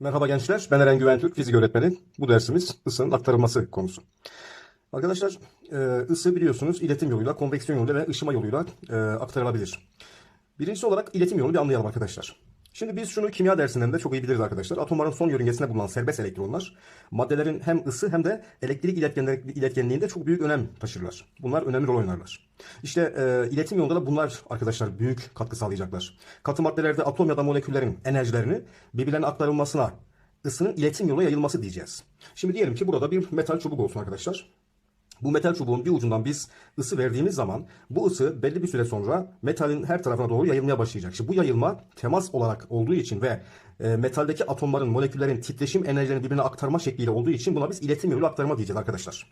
Merhaba gençler, ben Eren Güven Türk, fizik öğretmeni. Bu dersimiz ısının aktarılması konusu. Arkadaşlar, e, ısı biliyorsunuz iletim yoluyla, konveksiyon yoluyla ve ışıma yoluyla e, aktarılabilir. Birincisi olarak iletim yolunu bir anlayalım arkadaşlar. Şimdi biz şunu kimya dersinden de çok iyi biliriz arkadaşlar. Atomların son yörüngesinde bulunan serbest elektronlar, maddelerin hem ısı hem de elektrik iletkenliğinde çok büyük önem taşırlar. Bunlar önemli rol oynarlar. İşte e, iletim yolunda da bunlar arkadaşlar büyük katkı sağlayacaklar. Katı maddelerde atom ya da moleküllerin enerjilerini birbirlerine aktarılmasına ısının iletim yoluna yayılması diyeceğiz. Şimdi diyelim ki burada bir metal çubuk olsun arkadaşlar. Bu metal çubuğun bir ucundan biz ısı verdiğimiz zaman bu ısı belli bir süre sonra metalin her tarafına doğru yayılmaya başlayacak. Şimdi bu yayılma temas olarak olduğu için ve e, metaldeki atomların, moleküllerin titreşim enerjilerini birbirine aktarma şekliyle olduğu için buna biz iletim yolu aktarma diyeceğiz arkadaşlar.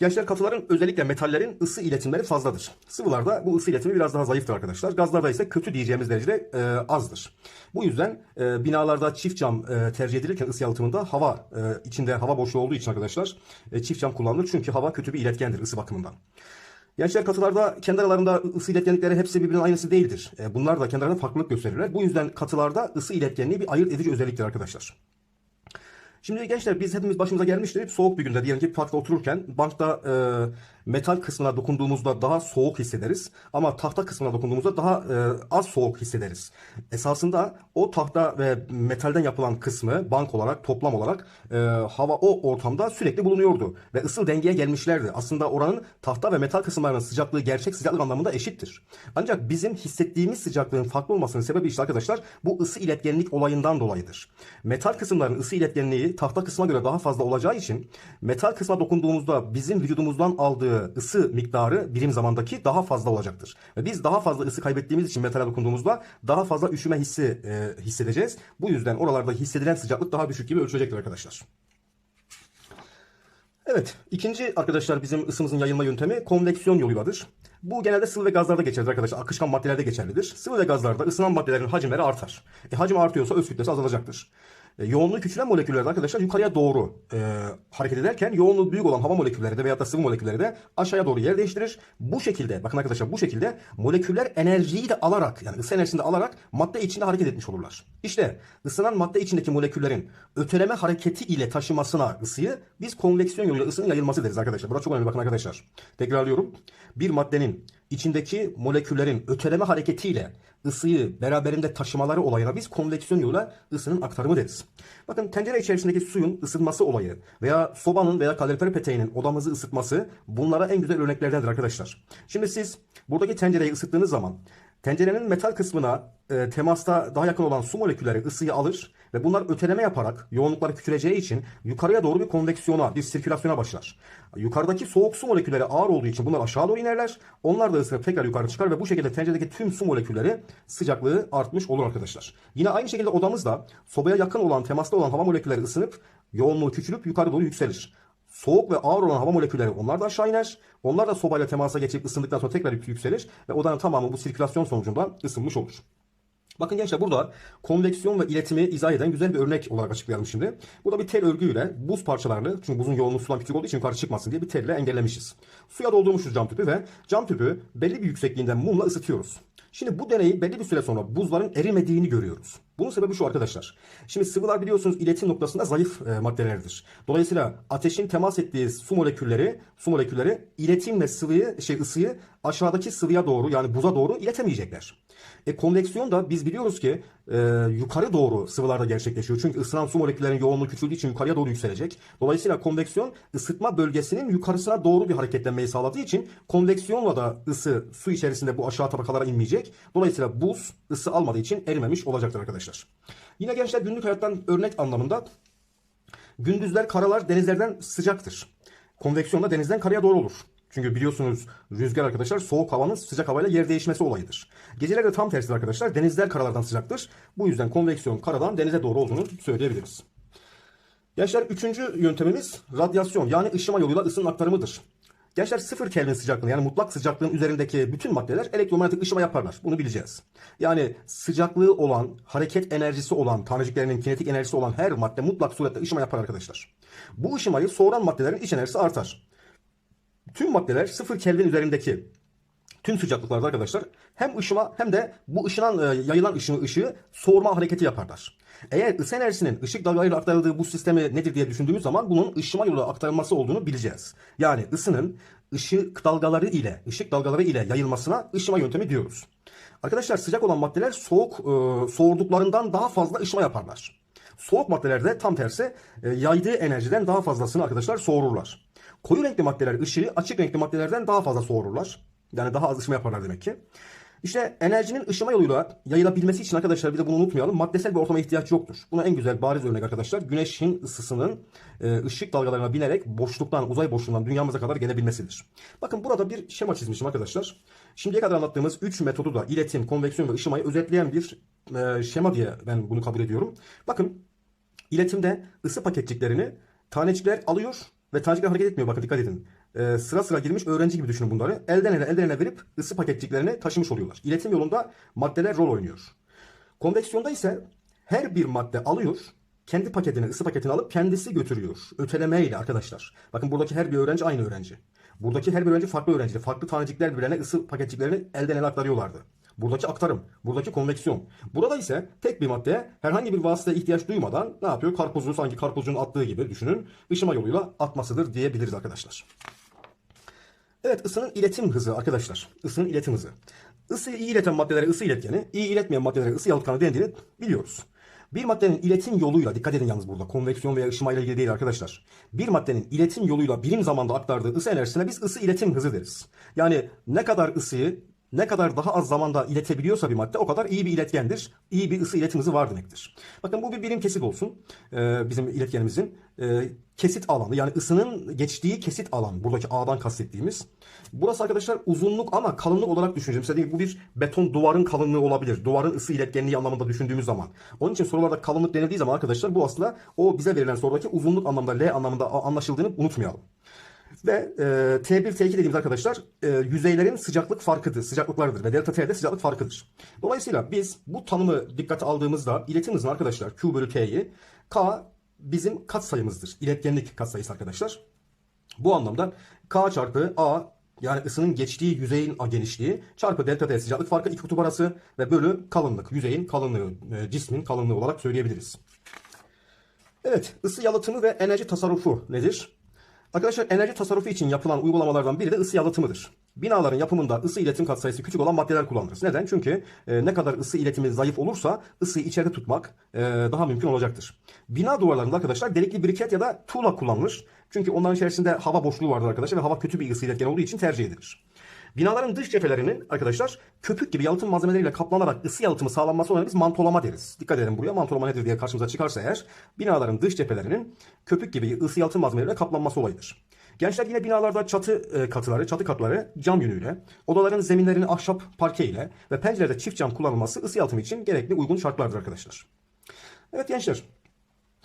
Gençler katıların özellikle metallerin ısı iletimleri fazladır. Sıvılarda bu ısı iletimi biraz daha zayıftır arkadaşlar. Gazlarda ise kötü diyeceğimiz derecede e, azdır. Bu yüzden e, binalarda çift cam e, tercih edilirken ısı yalıtımında hava e, içinde hava boşluğu olduğu için arkadaşlar e, çift cam kullanılır. Çünkü hava kötü bir iletkendir ısı bakımından. Gençler katılarda kendi aralarında ısı iletkenlikleri hepsi birbirinin aynısı değildir. E, bunlar da kendi aralarında farklılık gösterirler. Bu yüzden katılarda ısı iletkenliği bir ayırt edici özelliktir arkadaşlar. Şimdi gençler biz hepimiz başımıza gelmiştir. Soğuk bir günde diyelim ki parkta otururken bankta e, metal kısmına dokunduğumuzda daha soğuk hissederiz. Ama tahta kısmına dokunduğumuzda daha e, az soğuk hissederiz. Esasında o tahta ve metalden yapılan kısmı bank olarak toplam olarak e, hava o ortamda sürekli bulunuyordu. Ve ısı dengeye gelmişlerdi. Aslında oranın tahta ve metal kısımlarının sıcaklığı gerçek sıcaklık anlamında eşittir. Ancak bizim hissettiğimiz sıcaklığın farklı olmasının sebebi işte arkadaşlar bu ısı iletkenlik olayından dolayıdır. Metal kısımların ısı iletkenliği tahta kısma göre daha fazla olacağı için metal kısma dokunduğumuzda bizim vücudumuzdan aldığı ısı miktarı birim zamandaki daha fazla olacaktır. Ve biz daha fazla ısı kaybettiğimiz için metale dokunduğumuzda daha fazla üşüme hissi e, hissedeceğiz. Bu yüzden oralarda hissedilen sıcaklık daha düşük gibi ölçülecektir arkadaşlar. Evet, ikinci arkadaşlar bizim ısımızın yayılma yöntemi konveksiyon yoluyladır. Bu genelde sıvı ve gazlarda geçerlidir arkadaşlar. Akışkan maddelerde geçerlidir. Sıvı ve gazlarda ısınan maddelerin hacimleri artar. E, hacim artıyorsa öz kütlesi azalacaktır. E, yoğunluğu küçülen moleküllerde arkadaşlar yukarıya doğru e, hareket ederken yoğunluğu büyük olan hava molekülleri de veyahut da sıvı molekülleri de aşağıya doğru yer değiştirir. Bu şekilde bakın arkadaşlar bu şekilde moleküller enerjiyi de alarak yani ısı enerjisini de alarak madde içinde hareket etmiş olurlar. İşte ısınan madde içindeki moleküllerin öteleme hareketi ile taşımasına ısıyı biz konveksiyon yoluyla ısının yayılması deriz arkadaşlar. Burası çok önemli bakın arkadaşlar. Tekrarlıyorum. Bir maddenin içindeki moleküllerin öteleme hareketiyle ısıyı beraberinde taşımaları olayına biz konveksiyon yoluyla ısının aktarımı deriz. Bakın tencere içerisindeki suyun ısınması olayı veya sobanın veya kalorifer peteğinin odamızı ısıtması bunlara en güzel örneklerdendir arkadaşlar. Şimdi siz buradaki tencereyi ısıttığınız zaman Tencerenin metal kısmına e, temasta daha yakın olan su molekülleri ısıyı alır ve bunlar öteleme yaparak yoğunlukları küçüleceği için yukarıya doğru bir konveksiyona, bir sirkülasyona başlar. Yukarıdaki soğuk su molekülleri ağır olduğu için bunlar aşağı doğru inerler. Onlar da ısınıp tekrar yukarı çıkar ve bu şekilde tenceredeki tüm su molekülleri sıcaklığı artmış olur arkadaşlar. Yine aynı şekilde odamızda sobaya yakın olan, temasta olan hava molekülleri ısınıp yoğunluğu küçülüp yukarı doğru yükselir. Soğuk ve ağır olan hava molekülleri onlar da aşağı iner. Onlar da sobayla temasa geçip ısındıktan sonra tekrar yükselir ve odanın tamamı bu sirkülasyon sonucunda ısınmış olur. Bakın gençler burada konveksiyon ve iletimi izah eden güzel bir örnek olarak açıklayalım şimdi. Burada bir tel örgüyle buz parçalarını çünkü buzun yoğunluğu sudan küçük olduğu için yukarı çıkmasın diye bir telle engellemişiz. Suya doldurmuşuz cam tüpü ve cam tüpü belli bir yüksekliğinden mumla ısıtıyoruz. Şimdi bu deneyi belli bir süre sonra buzların erimediğini görüyoruz. Bunun sebebi şu arkadaşlar. Şimdi sıvılar biliyorsunuz iletim noktasında zayıf e, maddelerdir. Dolayısıyla ateşin temas ettiği su molekülleri, su molekülleri iletimle sıvıyı, şey ısıyı aşağıdaki sıvıya doğru yani buza doğru iletemeyecekler. E konveksiyon da biz biliyoruz ki e, yukarı doğru sıvılarda gerçekleşiyor. Çünkü ısınan su moleküllerinin yoğunluğu küçüldüğü için yukarıya doğru yükselecek. Dolayısıyla konveksiyon ısıtma bölgesinin yukarısına doğru bir hareketlenmeyi sağladığı için konveksiyonla da ısı su içerisinde bu aşağı tabakalara inmeyecek. Dolayısıyla buz ısı almadığı için erimemiş olacaktır arkadaşlar. Yine gençler günlük hayattan örnek anlamında gündüzler karalar denizlerden sıcaktır. Konveksiyon da denizden karaya doğru olur. Çünkü biliyorsunuz rüzgar arkadaşlar soğuk havanın sıcak havayla yer değişmesi olayıdır. Geceler de tam tersidir arkadaşlar. Denizler karalardan sıcaktır. Bu yüzden konveksiyon karadan denize doğru olduğunu söyleyebiliriz. Gençler üçüncü yöntemimiz radyasyon yani ışıma yoluyla ısının aktarımıdır. Gençler sıfır Kelvin sıcaklığında yani mutlak sıcaklığın üzerindeki bütün maddeler elektromanyetik ışıma yaparlar. Bunu bileceğiz. Yani sıcaklığı olan, hareket enerjisi olan, taneciklerinin kinetik enerjisi olan her madde mutlak surette ışıma yapar arkadaşlar. Bu ışımayı soğuran maddelerin iç enerjisi artar. Tüm maddeler sıfır Kelvin üzerindeki tüm sıcaklıklarda arkadaşlar hem ışıma hem de bu ışınan e, yayılan ışığı, ışığı soğurma hareketi yaparlar. Eğer ısı enerjisinin ışık dalgalarıyla aktarıldığı bu sistemi nedir diye düşündüğümüz zaman bunun ışıma yolu aktarılması olduğunu bileceğiz. Yani ısının ışık dalgaları ile, ışık dalgaları ile yayılmasına ışıma yöntemi diyoruz. Arkadaşlar sıcak olan maddeler soğuk e, soğurduklarından daha fazla ışıma yaparlar. Soğuk maddelerde tam tersi e, yaydığı enerjiden daha fazlasını arkadaşlar soğururlar. Koyu renkli maddeler ışığı açık renkli maddelerden daha fazla soğururlar. Yani daha az ışıma yaparlar demek ki. İşte enerjinin ışıma yoluyla yayılabilmesi için arkadaşlar bir de bunu unutmayalım. Maddesel bir ortama ihtiyaç yoktur. Buna en güzel bariz örnek arkadaşlar güneşin ısısının e, ışık dalgalarına binerek boşluktan, uzay boşluğundan dünyamıza kadar gelebilmesidir. Bakın burada bir şema çizmişim arkadaşlar. Şimdiye kadar anlattığımız 3 metodu da iletim, konveksiyon ve ışımayı özetleyen bir e, şema diye ben bunu kabul ediyorum. Bakın iletimde ısı paketçiklerini tanecikler alıyor ve tanecikler hareket etmiyor. Bakın dikkat edin. Ee, sıra sıra girmiş öğrenci gibi düşünün bunları. Elden ele elden ele verip ısı paketçiklerini taşımış oluyorlar. İletim yolunda maddeler rol oynuyor. Konveksiyonda ise her bir madde alıyor, kendi paketini, ısı paketini alıp kendisi götürüyor. Ötelemeyle arkadaşlar. Bakın buradaki her bir öğrenci aynı öğrenci. Buradaki her bir öğrenci farklı öğrenci. Farklı tanecikler birbirlerine ısı paketçiklerini elden ele aktarıyorlardı. Buradaki aktarım, buradaki konveksiyon. Burada ise tek bir maddeye herhangi bir vasıtaya ihtiyaç duymadan ne yapıyor? Karpuzu sanki karpuzcunun attığı gibi düşünün. ışıma yoluyla atmasıdır diyebiliriz arkadaşlar. Evet ısının iletim hızı arkadaşlar. Isının iletim hızı. Isıyı iyi ileten maddelere ısı iletkeni, iyi iletmeyen maddelere ısı yalıtkanı dendiğini biliyoruz. Bir maddenin iletim yoluyla, dikkat edin yalnız burada, konveksiyon veya ışıma ile ilgili değil arkadaşlar. Bir maddenin iletim yoluyla birim zamanda aktardığı ısı enerjisine biz ısı iletim hızı deriz. Yani ne kadar ısıyı ne kadar daha az zamanda iletebiliyorsa bir madde o kadar iyi bir iletkendir. İyi bir ısı iletim var demektir. Bakın bu bir birim kesit olsun. Ee, bizim iletkenimizin e, kesit alanı yani ısının geçtiği kesit alan buradaki A'dan kastettiğimiz. Burası arkadaşlar uzunluk ama kalınlık olarak düşüneceğim. Mesela bu bir beton duvarın kalınlığı olabilir. Duvarın ısı iletkenliği anlamında düşündüğümüz zaman. Onun için sorularda kalınlık denildiği zaman arkadaşlar bu aslında o bize verilen sorudaki uzunluk anlamında L anlamında anlaşıldığını unutmayalım. Ve e, T1, T2 dediğimiz arkadaşlar e, yüzeylerin sıcaklık farkıdır, sıcaklıklarıdır ve delta T de sıcaklık farkıdır. Dolayısıyla biz bu tanımı dikkate aldığımızda iletim arkadaşlar Q bölü T'yi K bizim katsayımızdır. İletkenlik katsayısı arkadaşlar. Bu anlamda K çarpı A yani ısının geçtiği yüzeyin genişliği çarpı delta T sıcaklık farkı iki kutup arası ve bölü kalınlık. Yüzeyin kalınlığı, e, cismin kalınlığı olarak söyleyebiliriz. Evet, ısı yalıtımı ve enerji tasarrufu nedir? Arkadaşlar enerji tasarrufu için yapılan uygulamalardan biri de ısı yalıtımıdır. Binaların yapımında ısı iletim katsayısı küçük olan maddeler kullanırız. Neden? Çünkü e, ne kadar ısı iletimi zayıf olursa ısıyı içeride tutmak e, daha mümkün olacaktır. Bina duvarlarında arkadaşlar delikli briket ya da tuğla kullanılır. Çünkü onların içerisinde hava boşluğu vardır arkadaşlar ve hava kötü bir ısı iletken olduğu için tercih edilir. Binaların dış cephelerinin arkadaşlar köpük gibi yalıtım malzemeleriyle kaplanarak ısı yalıtımı sağlanması ona biz mantolama deriz. Dikkat edelim buraya mantolama nedir diye karşımıza çıkarsa eğer binaların dış cephelerinin köpük gibi ısı yalıtım malzemeleriyle kaplanması olayıdır. Gençler yine binalarda çatı e, katıları, çatı katları cam yünüyle, odaların zeminlerini ahşap parke ile ve pencerede çift cam kullanılması ısı yalıtımı için gerekli uygun şartlardır arkadaşlar. Evet gençler,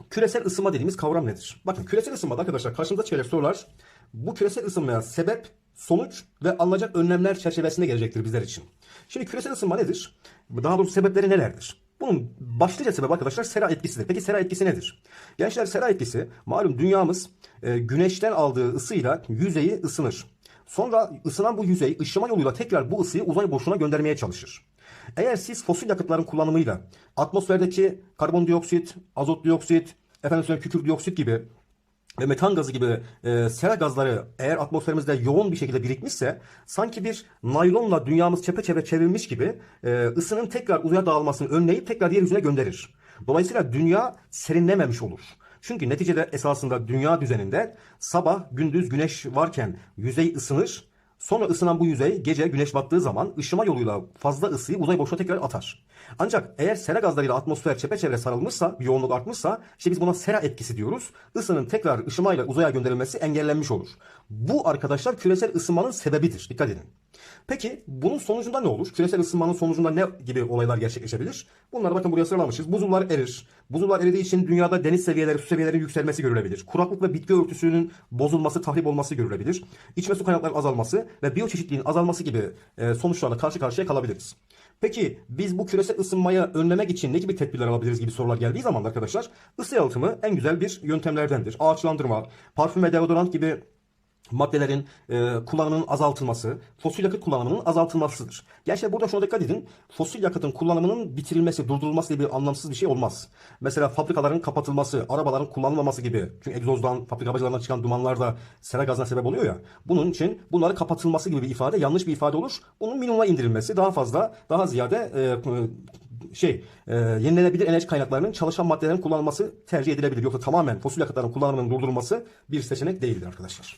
küresel ısınma dediğimiz kavram nedir? Bakın küresel ısınmada arkadaşlar karşımıza çıkacak sorular bu küresel ısınmaya sebep, sonuç ve alınacak önlemler çerçevesinde gelecektir bizler için. Şimdi küresel ısınma nedir? Daha doğrusu sebepleri nelerdir? Bunun başlıca sebebi arkadaşlar sera etkisidir. Peki sera etkisi nedir? Gençler sera etkisi malum dünyamız e, güneşten aldığı ısıyla yüzeyi ısınır. Sonra ısınan bu yüzey ışıma yoluyla tekrar bu ısıyı uzay boşluğuna göndermeye çalışır. Eğer siz fosil yakıtların kullanımıyla atmosferdeki karbondioksit, azot dioksit, efendim kükürt dioksit gibi ve metan gazı gibi e, sera gazları eğer atmosferimizde yoğun bir şekilde birikmişse sanki bir naylonla dünyamız çepeçevre çevrilmiş gibi e, ısının tekrar uzaya dağılmasını önleyip tekrar yeryüzüne gönderir. Dolayısıyla dünya serinlememiş olur. Çünkü neticede esasında dünya düzeninde sabah gündüz güneş varken yüzey ısınır. Sonra ısınan bu yüzey gece güneş battığı zaman ışıma yoluyla fazla ısıyı uzay boşluğuna tekrar atar. Ancak eğer sera gazlarıyla atmosfer çepeçevre sarılmışsa, yoğunluk artmışsa işte biz buna sera etkisi diyoruz. Isının tekrar ışımayla uzaya gönderilmesi engellenmiş olur. Bu arkadaşlar küresel ısınmanın sebebidir. Dikkat edin. Peki bunun sonucunda ne olur? Küresel ısınmanın sonucunda ne gibi olaylar gerçekleşebilir? Bunları bakın buraya sıralamışız. Buzullar erir. Buzullar eridiği için dünyada deniz seviyeleri, su seviyelerinin yükselmesi görülebilir. Kuraklık ve bitki örtüsünün bozulması, tahrip olması görülebilir. İçme su kaynaklarının azalması ve biyoçeşitliliğin azalması gibi e, sonuçlarla karşı karşıya kalabiliriz. Peki biz bu küresel ısınmayı önlemek için ne gibi tedbirler alabiliriz gibi sorular geldiği zaman arkadaşlar ısı yalıtımı en güzel bir yöntemlerdendir. Ağaçlandırma, parfüm ve deodorant gibi maddelerin e, kullanımının azaltılması, fosil yakıt kullanımının azaltılmasıdır. Gençler burada şuna dikkat edin. Fosil yakıtın kullanımının bitirilmesi, durdurulması gibi anlamsız bir şey olmaz. Mesela fabrikaların kapatılması, arabaların kullanılmaması gibi. Çünkü egzozdan, fabrika çıkan dumanlar da sera gazına sebep oluyor ya. Bunun için bunların kapatılması gibi bir ifade yanlış bir ifade olur. Bunun minimuma indirilmesi daha fazla, daha ziyade e, şey e, yenilenebilir enerji kaynaklarının çalışan maddelerin kullanılması tercih edilebilir. Yoksa tamamen fosil yakıtların kullanımının durdurulması bir seçenek değildir arkadaşlar.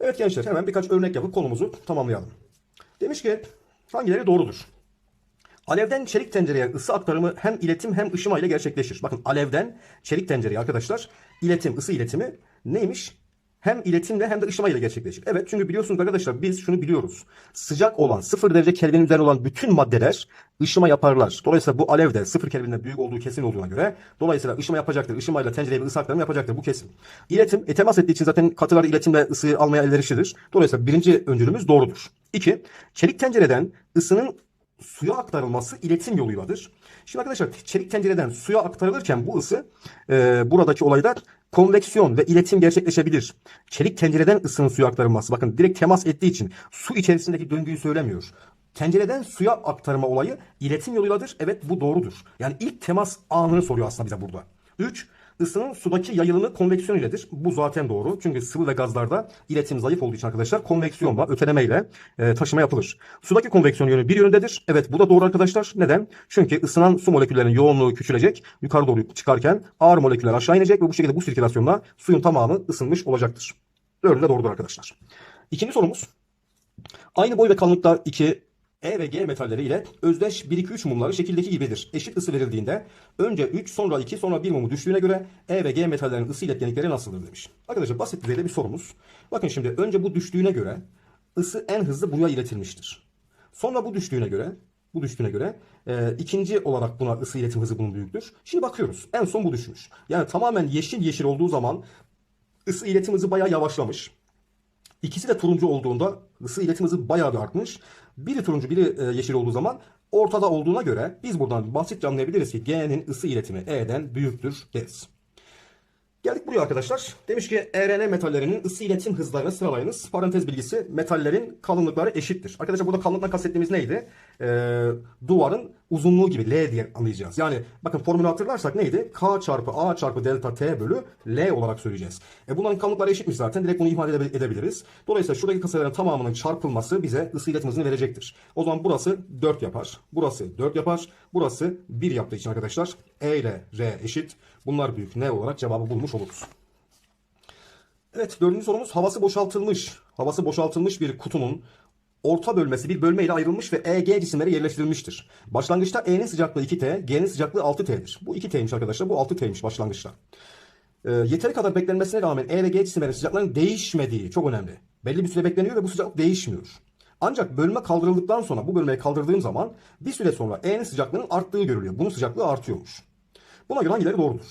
Evet gençler hemen birkaç örnek yapıp konumuzu tamamlayalım. Demiş ki hangileri doğrudur? Alevden çelik tencereye ısı aktarımı hem iletim hem ışıma ile gerçekleşir. Bakın alevden çelik tencereye arkadaşlar iletim, ısı iletimi neymiş? Hem iletimle hem de ışıma ile gerçekleşir. Evet çünkü biliyorsunuz arkadaşlar biz şunu biliyoruz. Sıcak olan 0 derece Kelvin'in üzerinde olan bütün maddeler ışıma yaparlar. Dolayısıyla bu alev de 0 Kelvin'den büyük olduğu kesin olduğuna göre dolayısıyla ışıma yapacaktır. Işımayla tencereye bir ısı aktarımı yapacaktır. Bu kesin. İletim e, temas ettiği için zaten katılar iletimle ısıyı almaya elverişlidir. Dolayısıyla birinci öncülümüz doğrudur. İki, çelik tencereden ısının suya aktarılması iletim yoluyladır. Şimdi arkadaşlar çelik tencereden suya aktarılırken bu ısı e, buradaki olayda konveksiyon ve iletim gerçekleşebilir. Çelik tencereden ısının suya aktarılması bakın direkt temas ettiği için su içerisindeki döngüyü söylemiyor. Tencereden suya aktarma olayı iletim yoluyladır. Evet bu doğrudur. Yani ilk temas anını soruyor aslında bize burada. 3. Isının sudaki yayılımı konveksiyon iledir. Bu zaten doğru. Çünkü sıvı ve gazlarda iletim zayıf olduğu için arkadaşlar konveksiyonla, ötelemeyle e, taşıma yapılır. Sudaki konveksiyon yönü bir yönündedir. Evet bu da doğru arkadaşlar. Neden? Çünkü ısınan su moleküllerinin yoğunluğu küçülecek. Yukarı doğru çıkarken ağır moleküller aşağı inecek ve bu şekilde bu sirkülasyonla suyun tamamı ısınmış olacaktır. Dördü de doğrudur arkadaşlar. İkinci sorumuz. Aynı boy ve kalınlıkta iki E ve G metalleri ile özdeş 1-2-3 mumları şekildeki gibidir. Eşit ısı verildiğinde önce 3 sonra 2 sonra 1 mumu düştüğüne göre E ve G metallerinin ısı iletkenlikleri nasıldır demiş. Arkadaşlar basit düzeyde bir sorumuz. Bakın şimdi önce bu düştüğüne göre ısı en hızlı buraya iletilmiştir. Sonra bu düştüğüne göre bu düştüğüne göre e, ikinci olarak buna ısı iletim hızı bunun büyüktür. Şimdi bakıyoruz. En son bu düşmüş. Yani tamamen yeşil yeşil olduğu zaman ısı iletim hızı bayağı yavaşlamış. İkisi de turuncu olduğunda ısı iletim hızı bayağı bir artmış. Biri turuncu biri e, yeşil olduğu zaman ortada olduğuna göre biz buradan basitçe anlayabiliriz ki G'nin ısı iletimi E'den büyüktür deriz. Geldik buraya arkadaşlar. Demiş ki ERN metallerinin ısı iletim hızlarını sıralayınız. Parantez bilgisi metallerin kalınlıkları eşittir. Arkadaşlar burada kalınlıktan kastettiğimiz neydi? Ee, duvarın uzunluğu gibi L diye anlayacağız. Yani bakın formülü hatırlarsak neydi? K çarpı A çarpı delta T bölü L olarak söyleyeceğiz. E bunların kalınlıkları eşitmiş zaten. Direkt bunu ihmal edebil- edebiliriz. Dolayısıyla şuradaki kısımların tamamının çarpılması bize ısı iletim verecektir. O zaman burası 4 yapar. Burası 4 yapar. Burası 1 yaptığı için arkadaşlar E ile R eşit. Bunlar büyük. Ne olarak cevabı bulmuş oluruz. Evet dördüncü sorumuz havası boşaltılmış. Havası boşaltılmış bir kutunun orta bölmesi bir bölme ile ayrılmış ve EG cisimleri yerleştirilmiştir. Başlangıçta E'nin sıcaklığı 2T, G'nin sıcaklığı 6T'dir. Bu 2T'ymiş arkadaşlar, bu 6T'ymiş başlangıçta. Ee, yeteri kadar beklenmesine rağmen E ve G cisimlerin sıcaklarının değişmediği çok önemli. Belli bir süre bekleniyor ve bu sıcaklık değişmiyor. Ancak bölme kaldırıldıktan sonra bu bölmeyi kaldırdığım zaman bir süre sonra E'nin sıcaklığının arttığı görülüyor. Bunun sıcaklığı artıyormuş. Buna göre hangileri doğrudur?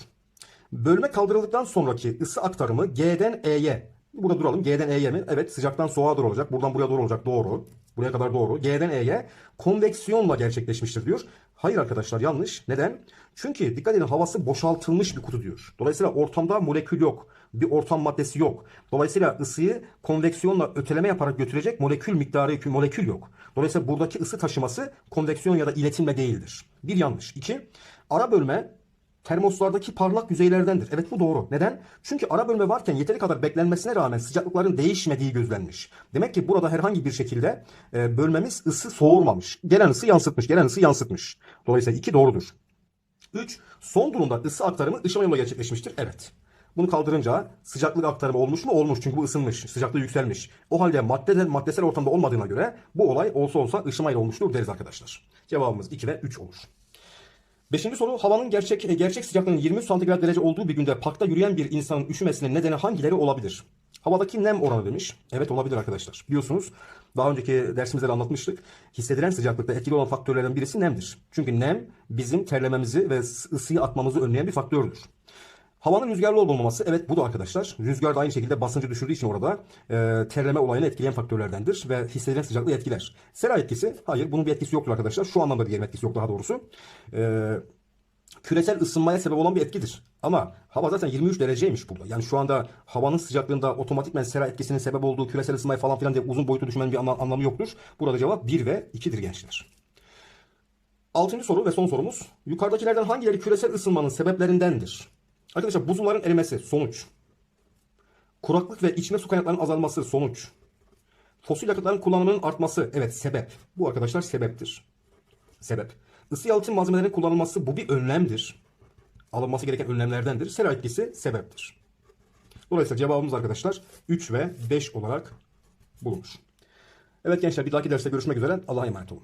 Bölme kaldırıldıktan sonraki ısı aktarımı G'den E'ye. Burada duralım. G'den E'ye mi? Evet sıcaktan soğuğa doğru olacak. Buradan buraya doğru olacak. Doğru. Buraya kadar doğru. G'den E'ye konveksiyonla gerçekleşmiştir diyor. Hayır arkadaşlar yanlış. Neden? Çünkü dikkat edin havası boşaltılmış bir kutu diyor. Dolayısıyla ortamda molekül yok. Bir ortam maddesi yok. Dolayısıyla ısıyı konveksiyonla öteleme yaparak götürecek molekül miktarı molekül yok. Dolayısıyla buradaki ısı taşıması konveksiyon ya da iletimle değildir. Bir yanlış. İki, ara bölme termoslardaki parlak yüzeylerdendir. Evet bu doğru. Neden? Çünkü ara bölme varken yeteri kadar beklenmesine rağmen sıcaklıkların değişmediği gözlenmiş. Demek ki burada herhangi bir şekilde e, bölmemiz ısı soğurmamış. Gelen ısı yansıtmış. Gelen ısı yansıtmış. Dolayısıyla 2 doğrudur. 3. Son durumda ısı aktarımı ışıma yoluyla gerçekleşmiştir. Evet. Bunu kaldırınca sıcaklık aktarımı olmuş mu? Olmuş. Çünkü bu ısınmış. Sıcaklığı yükselmiş. O halde madde, maddesel ortamda olmadığına göre bu olay olsa olsa ışımayla olmuştur deriz arkadaşlar. Cevabımız 2 ve 3 olur. Beşinci soru havanın gerçek gerçek sıcaklığının 23 santigrat derece olduğu bir günde parkta yürüyen bir insanın üşümesinin nedeni hangileri olabilir? Havadaki nem oranı demiş. Evet olabilir arkadaşlar. Biliyorsunuz daha önceki dersimizde de anlatmıştık. Hissedilen sıcaklıkta etkili olan faktörlerden birisi nemdir. Çünkü nem bizim terlememizi ve ısıyı atmamızı önleyen bir faktördür. Havanın rüzgarlı olmaması evet bu da arkadaşlar. Rüzgar da aynı şekilde basıncı düşürdüğü için orada e, terleme olayını etkileyen faktörlerdendir ve hissedilen sıcaklığı etkiler. Sera etkisi hayır bunun bir etkisi yoktur arkadaşlar. Şu anlamda diyelim etkisi yok daha doğrusu. E, küresel ısınmaya sebep olan bir etkidir. Ama hava zaten 23 dereceymiş burada. Yani şu anda havanın sıcaklığında otomatikmen sera etkisinin sebep olduğu küresel ısınmaya falan filan diye uzun boyutlu düşünmenin bir anla- anlamı yoktur. Burada cevap 1 ve 2'dir gençler. Altıncı soru ve son sorumuz. Yukarıdakilerden hangileri küresel ısınmanın sebeplerindendir? Arkadaşlar buzulların erimesi sonuç. Kuraklık ve içme su kaynaklarının azalması sonuç. Fosil yakıtların kullanımının artması evet sebep. Bu arkadaşlar sebeptir. Sebep. Isı yalıtım malzemelerinin kullanılması bu bir önlemdir. Alınması gereken önlemlerdendir. Sera etkisi sebeptir. Dolayısıyla cevabımız arkadaşlar 3 ve 5 olarak bulunur. Evet gençler bir dahaki derste görüşmek üzere. Allah'a emanet olun.